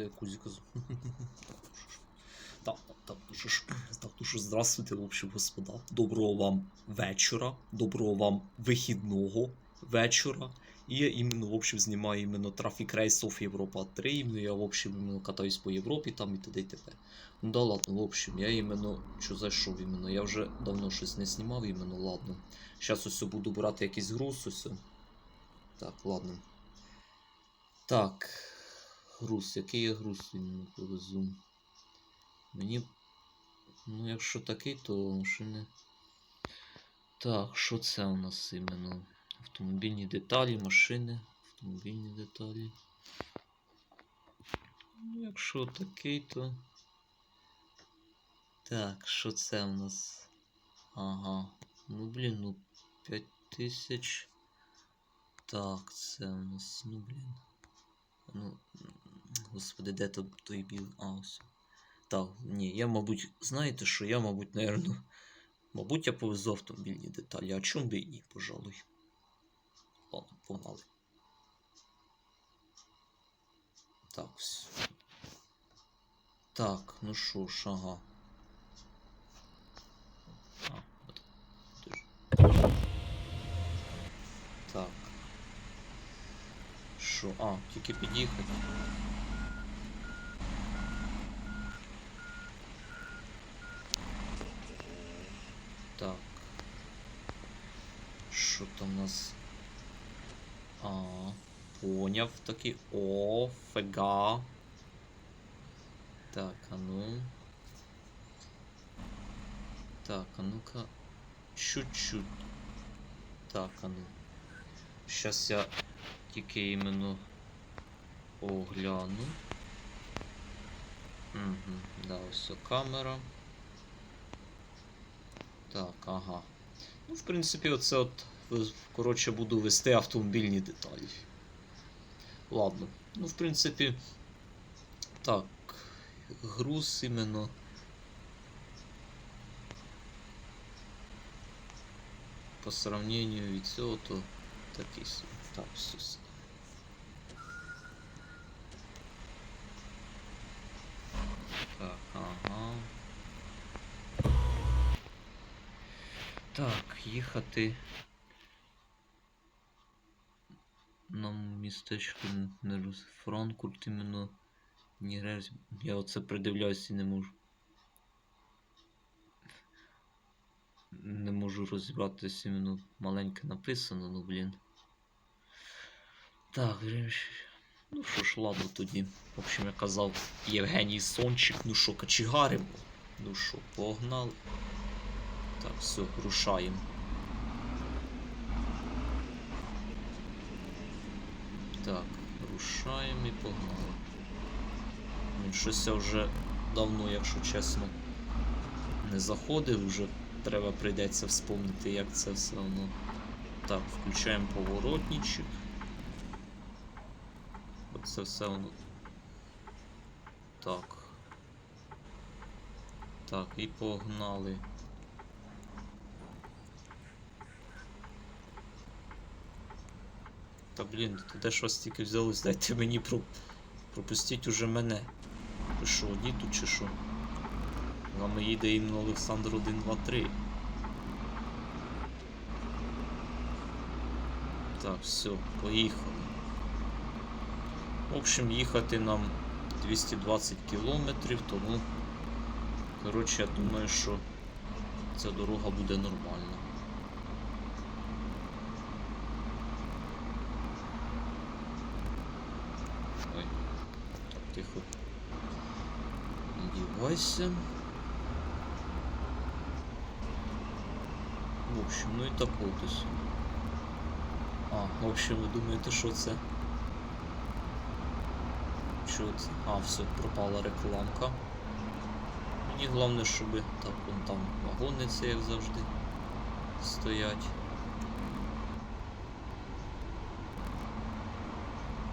де я кузіка з. Так, так, ну що ж, так, ну здравствуйте, в общем, господа. Доброго вам вечора, доброго вам вихідного вечора. І я іменно, в общем, знімаю Traffic Race of Європа 3, іменно я, в общем, іменно катаюсь по Європі там і т.д. і т.п. Ну да ладно, в общем, я іменно, що зайшов іменно, я вже давно щось не знімав іменно, ладно. Зараз ось буду брати якийсь груз, ось. Так, ладно. Так. Груз, який я груз іменно повезу? Мені. Ну, якщо такий, то машини. Так, що це у нас іменно? Автомобільні деталі, машини, автомобільні деталі. Ну, якщо такий, то. Так, що це у нас? Ага. Ну блін, ну 5000. Так, це у нас, ну блін. Ну. Господи, де то той білий? А, ось. Так, ні, я, мабуть, знаєте що, я, мабуть, наверно. Мабуть, я повезу автомобільні деталі, а чому би і ні, пожалуй. Ладно, погнали. Так, все. Так, ну що ж, ага. А, от. Так. Що? А, тільки під'їхати. Так. Що там у нас? А, поняв такий. О, фега. Так, а ну. Так, а ну-ка. Чуть-чуть. Так, а ну. Щас я тільки іменно огляну. Угу, да, ось камера. Так, ага. Ну, в принципі, оце от, коротше, буду вести автомобільні деталі. Ладно. Ну, в принципі. Так. Груз іменно. По сравнению від цього, то такий. Так, все. все. Так, ага. Так, їхати. Нам містечко не. Франкфурт іменно. Ні. Я оце придивляюся і не можу. Не можу розібратися іменно маленьке написано, ну блін. Так, ну що ж, ладно тоді. В общем, я казав Євгеній Сончик, ну що, качегаримо. Ну що, погнали. Так, все, рушаємо. Так, рушаємо і погнали. Ну, щось я вже давно, якщо чесно, не заходив, вже треба прийдеться вспомнити, як це все воно. Так, включаємо поворотничок. Оце все воно. Так. Так, і погнали. Та блін, де ж вас тільки взялось? Дайте мені про... пропустіть уже мене. Ви що, одні тут чи що? З Нами їде іменно Олександр 1, 2, 3. Так, все, поїхали. В общем, їхати нам 220 кілометрів, тому. Коротше, я думаю, що ця дорога буде нормальна. Ой, так, тихо. Не дівайся. В общем, ну і так ось. А, в общем, ви думаєте, що це? Що це? А, все, пропала рекламка. Мені головне, щоб так, вон там вагони це як завжди стоять.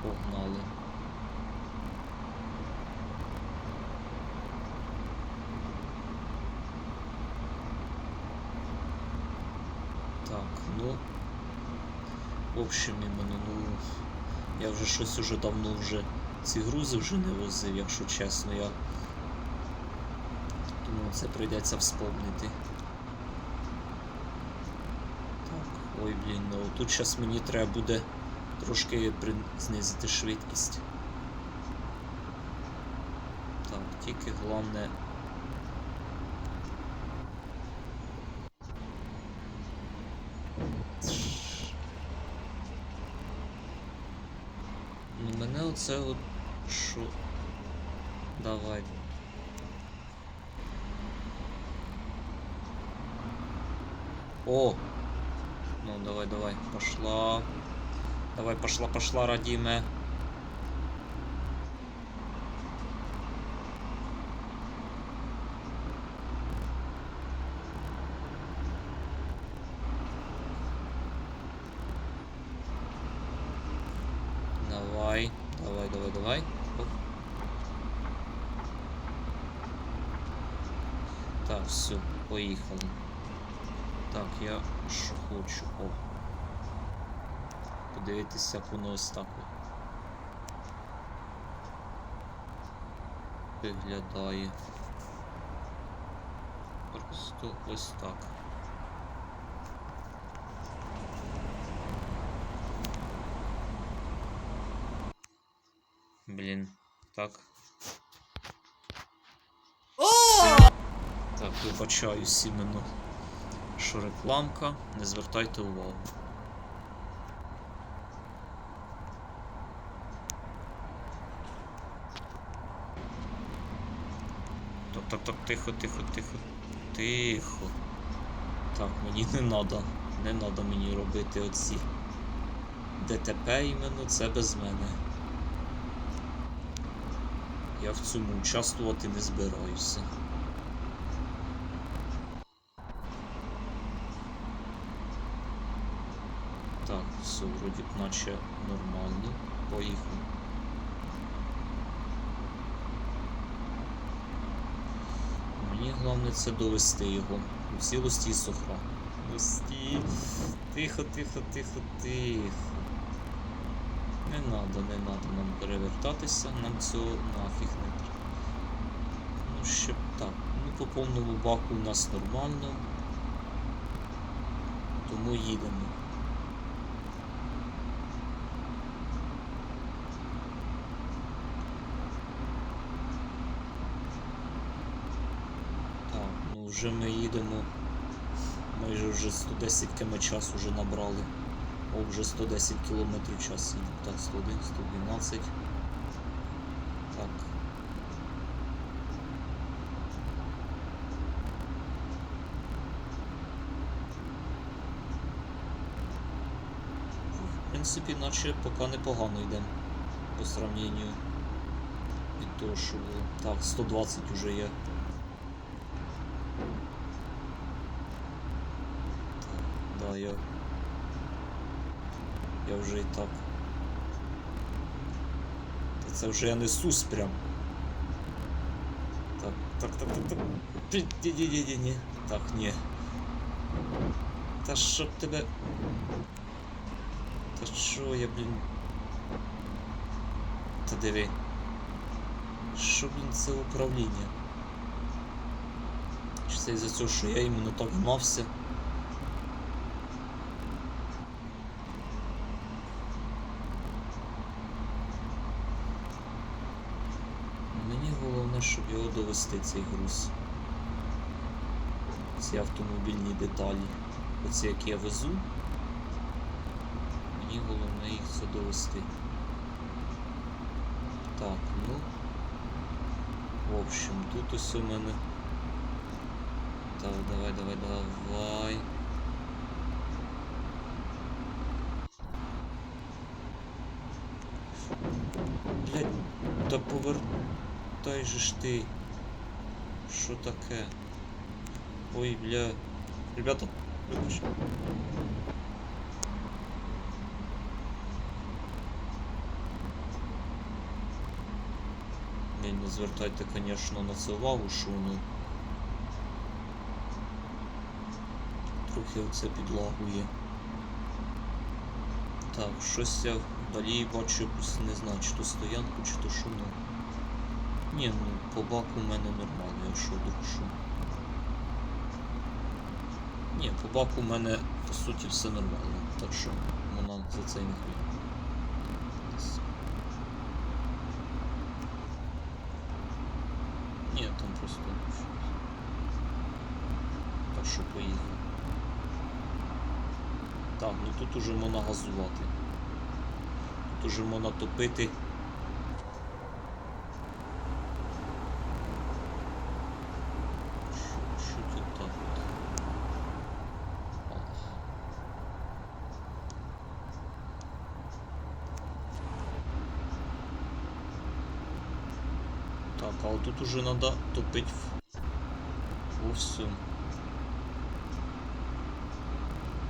Погнали. Так, ну. В общем, ну. Я вже щось уже давно вже ці грузи вже не возив, якщо чесно, я. Тому це прийдеться вспомнити. Так, ой, блін, ну тут зараз мені треба буде трошки знизити швидкість. Так, тільки головне. От що. Давай. О! Ну давай, давай, пошла. Давай, пошла, пошла, родимая. Що хочу. О. Подивитися, як воно ось так. Виглядає. Просто ось так. Блін, так. Так, вибачаюсь іменно, що рекламка, не звертайте увагу. Так, так, тихо, тихо, тихо, тихо. Так, мені не надо, не надо мені робити оці ДТП іменно, це без мене. Я в цьому участвувати не збираюся. Так, все, вроді наче нормально. Поїхали. Мені головне це довести його. У цілості і сохранності. Тихо, тихо, тихо, тихо. Не надо, не надо нам перевертатися, нам цього нафіг не треба. Ну ще так. Ну по повному баку у нас нормально. Тому їдемо. Так, ну вже ми їдемо. Майже вже 110 км час уже набрали. О, вже 110 км час їдемо. Так, 101, 112. Так. В принципі, наче поки непогано йдемо по сравненню від того, що було. Так, 120 уже є. Так, да, я. Вже і так. Та це вже я несусь прям. Так, так, так, так, так. Ні-ні-ні-ні. Так, ні. Та щоб тебе. Та що я, блін. Та диви. Що, блін, це управління? Чи це із-за цього, що я іменно так гнався? Мені головне, щоб його цей груз. Ці автомобільні деталі. Оці, які я везу. Мені головне їх це довести. Так, ну. В общем, тут ось у мене. Так, давай, давай, давай. Блять, та повертай же ж ти. Що таке? Ой, бля. Ребята, вибач. Ні, не звертайте, конечно, на це увагу, що воно трохи оце підлагує. Так, щось я Далі бачу якусь, не знаю, чи то стоянку, чи то ну. Ні, ну по баку в мене нормально, якщо що. Ні, по баку в мене по суті все нормально, так що вона за це не хвилює. Ні, там просто. Так що поїхав. Так, ну тут уже можна газувати. Тут уже можна топити. Що, що тут так от? Ах. Так, а вот тут уже надо топить во всем.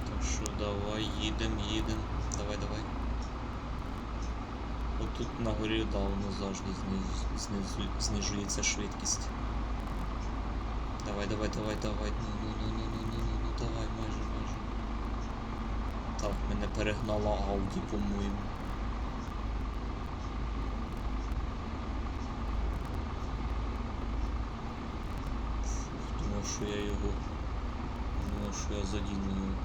Так що давай, їдем, їдем. Давай, давай. Отут на горі, да, воно завжди знизу, знизу, знижується швидкість. Давай, давай, давай, давай. Ну, ну, ну, ну, ну, ну, ну, давай, майже, майже. Так, мене перегнала Ауді, по-моєму. Фух, думав, що я його. Думав, що я задіну.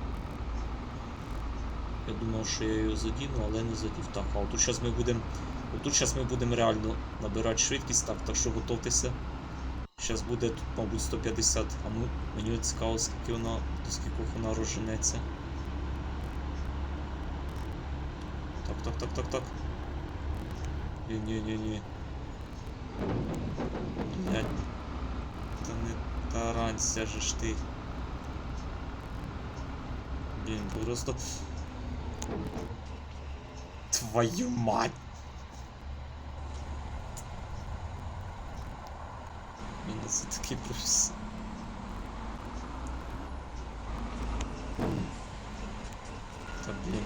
Я думав, що я його задіну, але не задів. Так, а отут зараз ми будемо. Отут зараз ми будемо реально набирати швидкість, так, так що готовтеся. Зараз буде тут, мабуть, 150. А ну, мені цікаво, скільки вона, до скількох вона розженеться. Так, так, так, так, так. Ні, ні, ні, ні. Блять. Та не таранься же ж ти. Блін, просто. Твою мать! Блін, ну це такий професіонал. Та блін.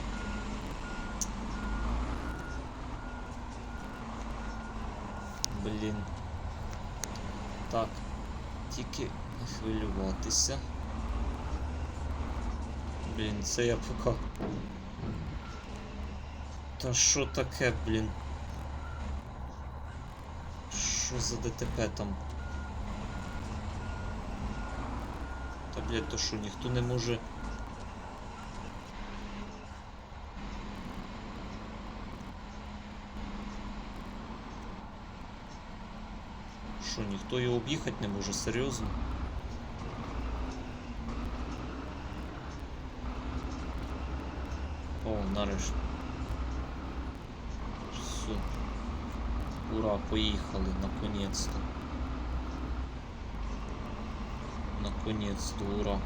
Блін. Так. Тільки не хвилюватися. Блін, це я пока. Та що таке, блін? Що за ДТП там? Та блядь, то що, ніхто не може. Що, ніхто його об'їхати не може, серйозно? О, нарешті. Все. Ура, поїхали, наконец-то. Наконец-то, ура.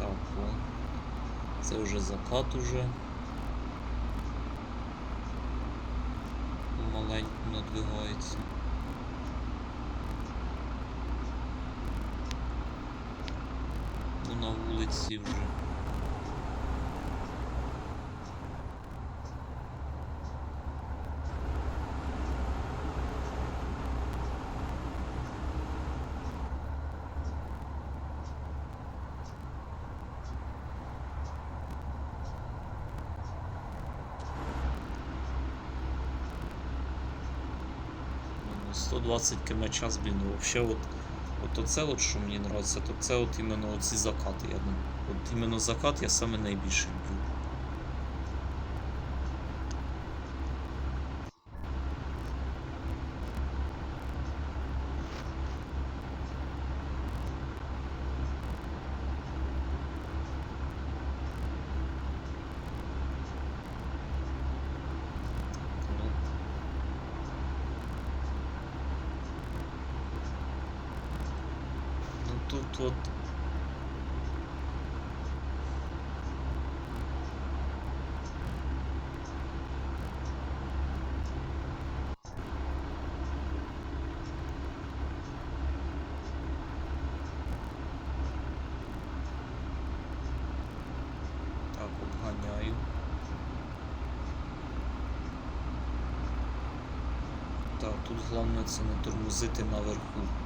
Так, о. Це вже закат уже. Маленько надвигається. Ну на вулиці вже. Ну, 120 км час, блін, вообще от, от оце от, що мені нравиться, то це от іменно оці закати. Я думаю. От іменно закат я саме найбільше люблю. тут от. обганяю. Так, тут головне це не тормозити наверху.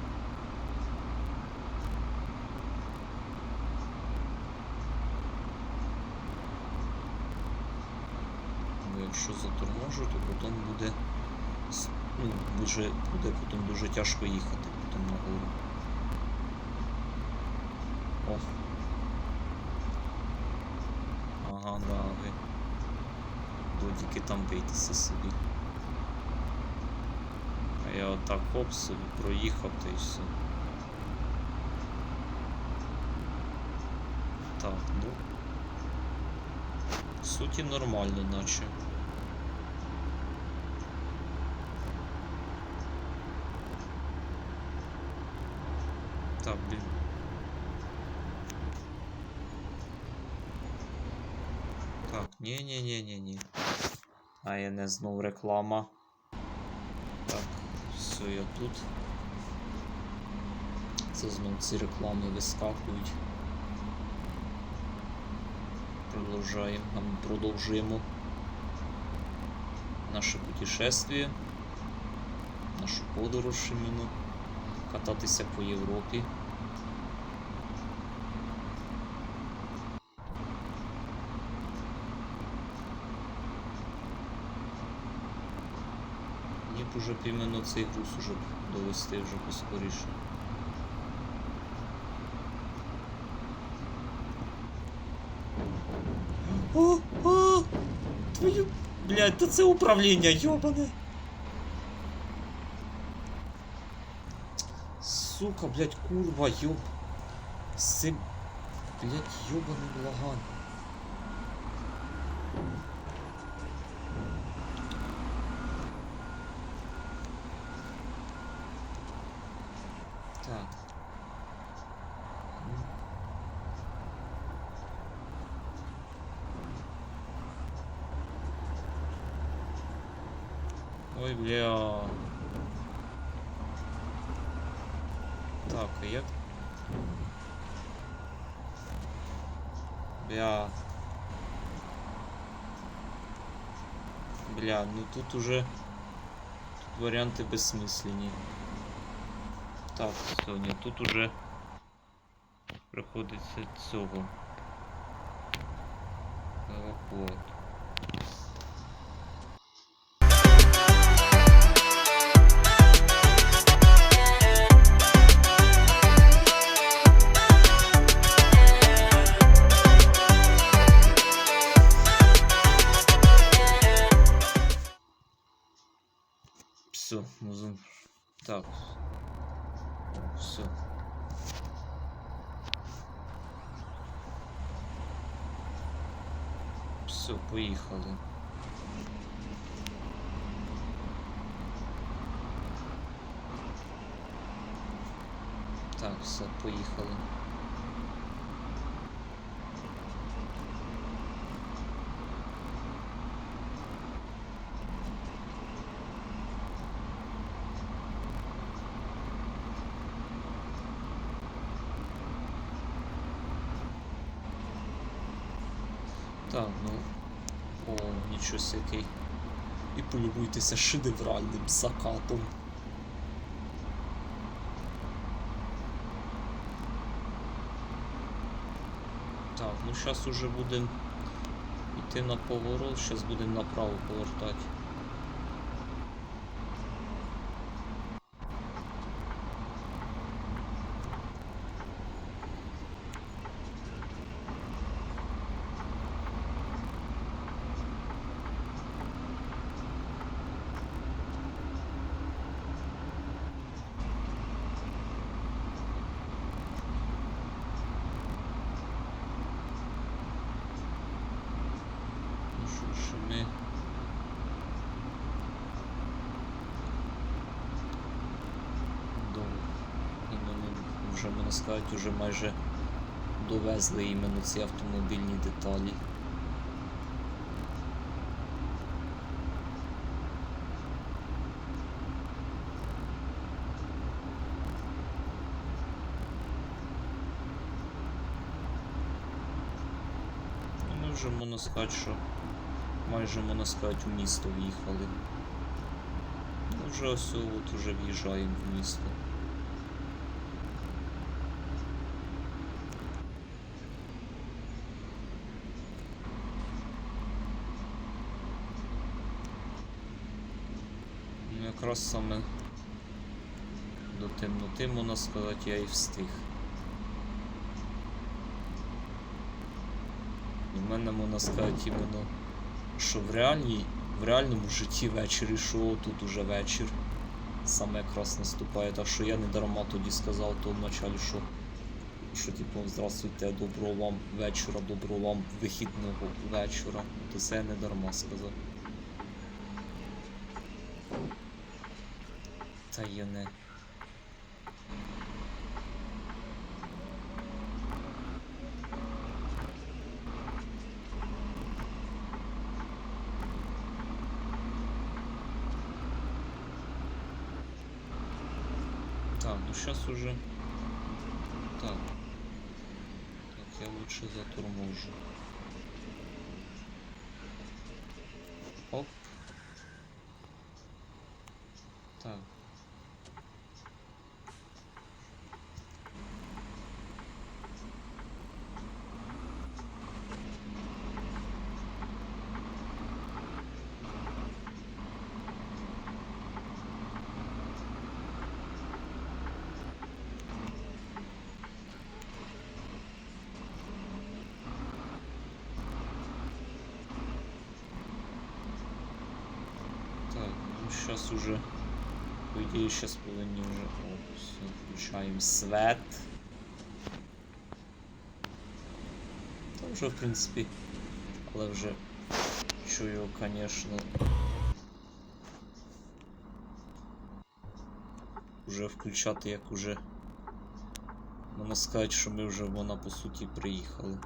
Дуже, буде потім дуже тяжко їхати потім нагору. О. Ага, да, ви. Додіки там бийтеся собі. А я отак хоп собі проїхав та й все. Так, ну. В суті нормально, наче. Так, блін. Так, ні-ні-ні-ні-ні. А я не знов реклама. Так, все, я тут. Це знов ці реклами вискакують. Продовжаємо, продовжуємо наше путешествие, нашу подорож іменно, кататися по Європі. Уже б цей груз уже довести вже поскоріше. О, о, твою, блядь, та це управління, йобане. Сука, блядь, курва, ёб. З цим, блядь, йобаний благан. Ой, бля. Так, а як? Бля. Бля, ну тут уже тут варіанти безсмислені. Так, все, ні, тут уже приходиться цього. Евакуат. Все, поїхали. Так, все, поїхали. Так, ну. О, нічого який. І полюбуйтеся шедевральним закатом. Так, ну зараз уже будемо йти на поворот, зараз будемо направо повертати. Ну що ж ми. До... Іменно, вже можна сказати, вже майже довезли іменно ці автомобільні деталі. Ну, Ми вже можна сказати, що майже можна сказати у місто в'їхали. Ну, вже ось от уже в'їжджаємо в місто. Ну, якраз саме до темноти, можна сказати, я і встиг. І в мене можна сказати іменно, що в реальній, в реальному житті вечір і тут уже вечір. Саме якраз наступає, так що я не дарма тоді сказав то вначалі, що, що типу, здравствуйте, доброго вам вечора, доброго вам вихідного вечора. То це я не дарма сказав. Та є не. Так, ну сейчас уже. Так. Так, я лучше заторможу. Сейчас уже, по идее, сейчас повинні вже. О, все, включаємо свет. Та вже, в принципі, але вже чую, конечно. Уже включати, як уже. Можна сказати, що ми вже вона по суті приїхали.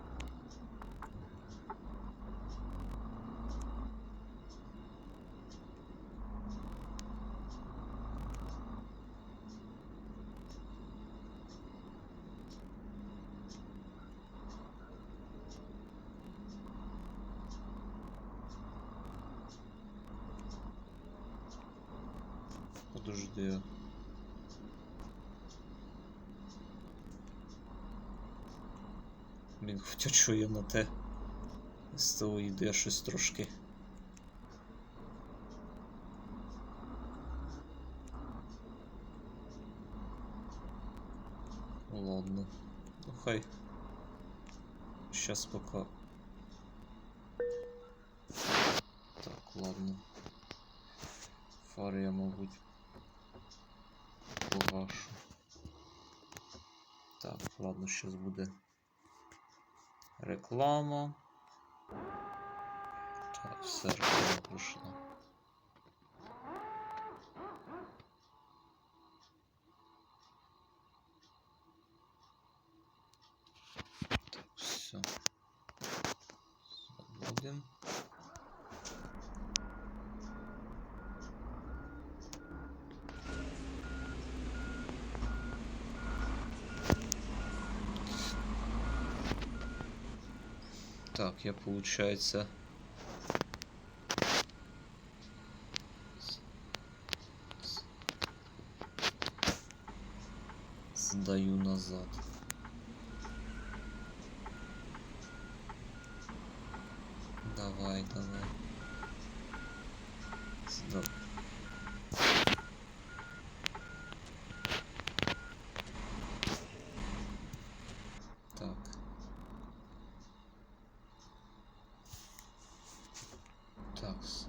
Подожди. Блін, хоча я на те з того йду, я щось трошки. Ладно. Ну хай. Сейчас пока. Так, ладно. Фари я, мабуть, погашу. Так, ладно, сейчас буде реклама. Так, все, реклама. Так, я получается сдаю назад. Давай, давай. Сда- Так. Так, все.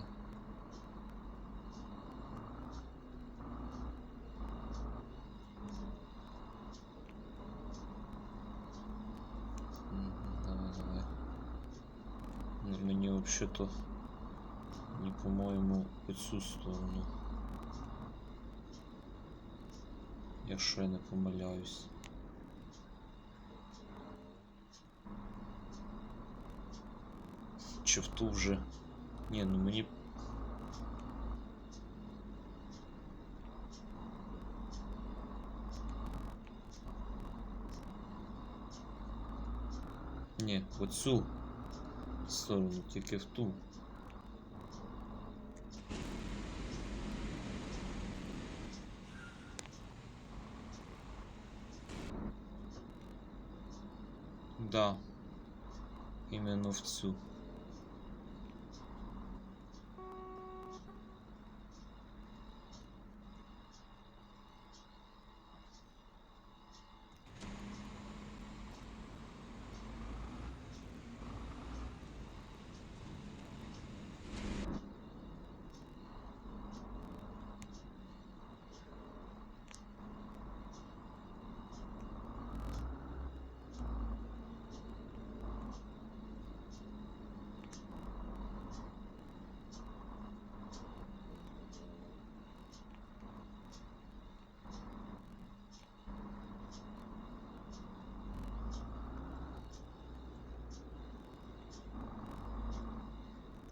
Мгм, Давай, давай. Ну, Мені вообще-то не по-моєму по цю сторону. Якщо я не помиляюсь. Чи в ту вже. Ні, ну мені. Ні, оцю. сторону, тільки в ту. Да. Іменно в цю.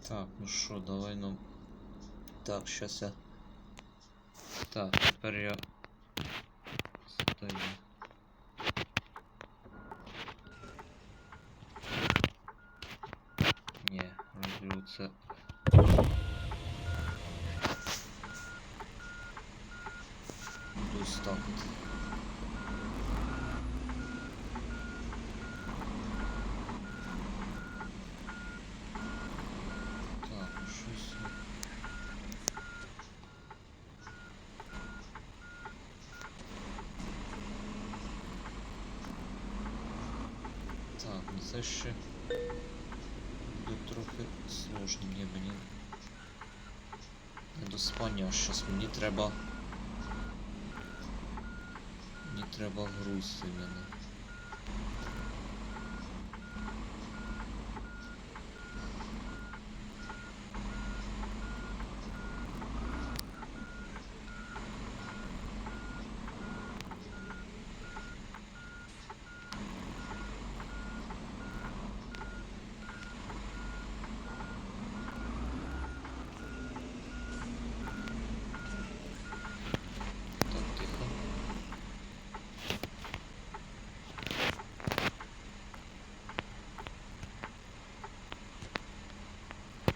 Так, ну що, давай нам. Так, щас я. Так, тепер я. Стою. Ні, роблю це. Буду ось так от. Так, ну щось. Це ще буде трохи сложно. Ні, мені не до спання, щось, мені треба. Мені треба груз іменно. Так, тихо.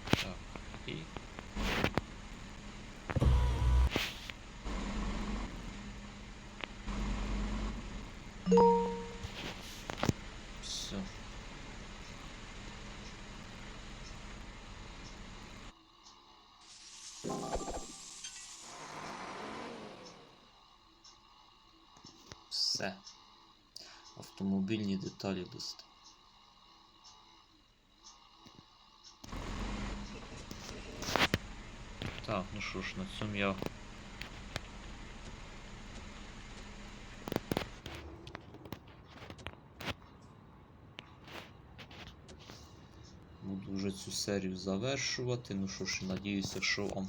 Так, і. Все. Все. Автомобільні деталі достатньо. Так, ну що ж, на цьому я. Буду вже цю серію завершувати. Ну що ж, надіюся, що вам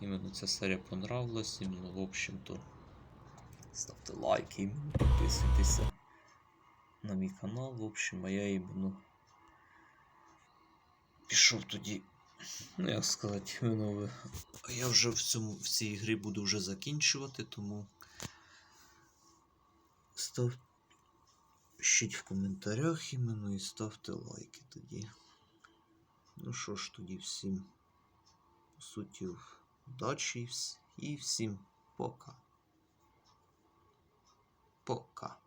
іменно ця серія понравилась. Іменно, в общем-то, ставте лайки, підписуйтеся на мій канал. В общем, а я іменно пішов тоді. Ну, як сказати, іменно ви- я вже в цьому в цій грі буду вже закінчувати, тому став... пишіть в коментарях іменно і ставте лайки тоді. Ну що ж, тоді всім по суті удачі і всім пока. Пока.